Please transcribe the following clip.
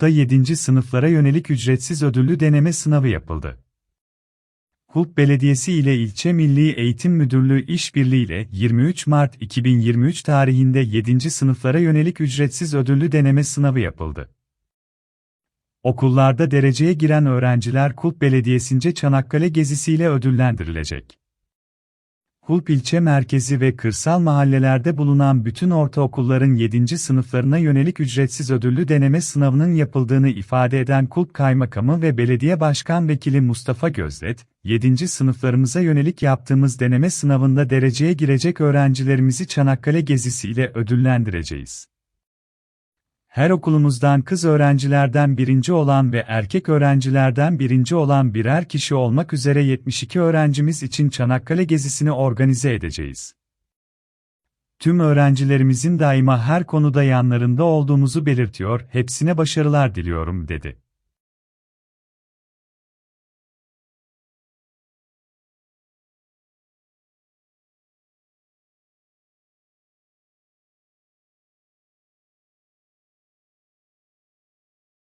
da 7. sınıflara yönelik ücretsiz ödüllü deneme sınavı yapıldı. Kulp Belediyesi ile İlçe Milli Eğitim Müdürlüğü işbirliğiyle 23 Mart 2023 tarihinde 7. sınıflara yönelik ücretsiz ödüllü deneme sınavı yapıldı. Okullarda dereceye giren öğrenciler Kulp Belediyesi'nce Çanakkale gezisiyle ödüllendirilecek. Kulp ilçe merkezi ve kırsal mahallelerde bulunan bütün ortaokulların 7. sınıflarına yönelik ücretsiz ödüllü deneme sınavının yapıldığını ifade eden Kulp Kaymakamı ve Belediye Başkan Vekili Mustafa Gözdet, 7. sınıflarımıza yönelik yaptığımız deneme sınavında dereceye girecek öğrencilerimizi Çanakkale gezisiyle ödüllendireceğiz. Her okulumuzdan kız öğrencilerden birinci olan ve erkek öğrencilerden birinci olan birer kişi olmak üzere 72 öğrencimiz için Çanakkale gezisini organize edeceğiz. Tüm öğrencilerimizin daima her konuda yanlarında olduğumuzu belirtiyor, hepsine başarılar diliyorum, dedi.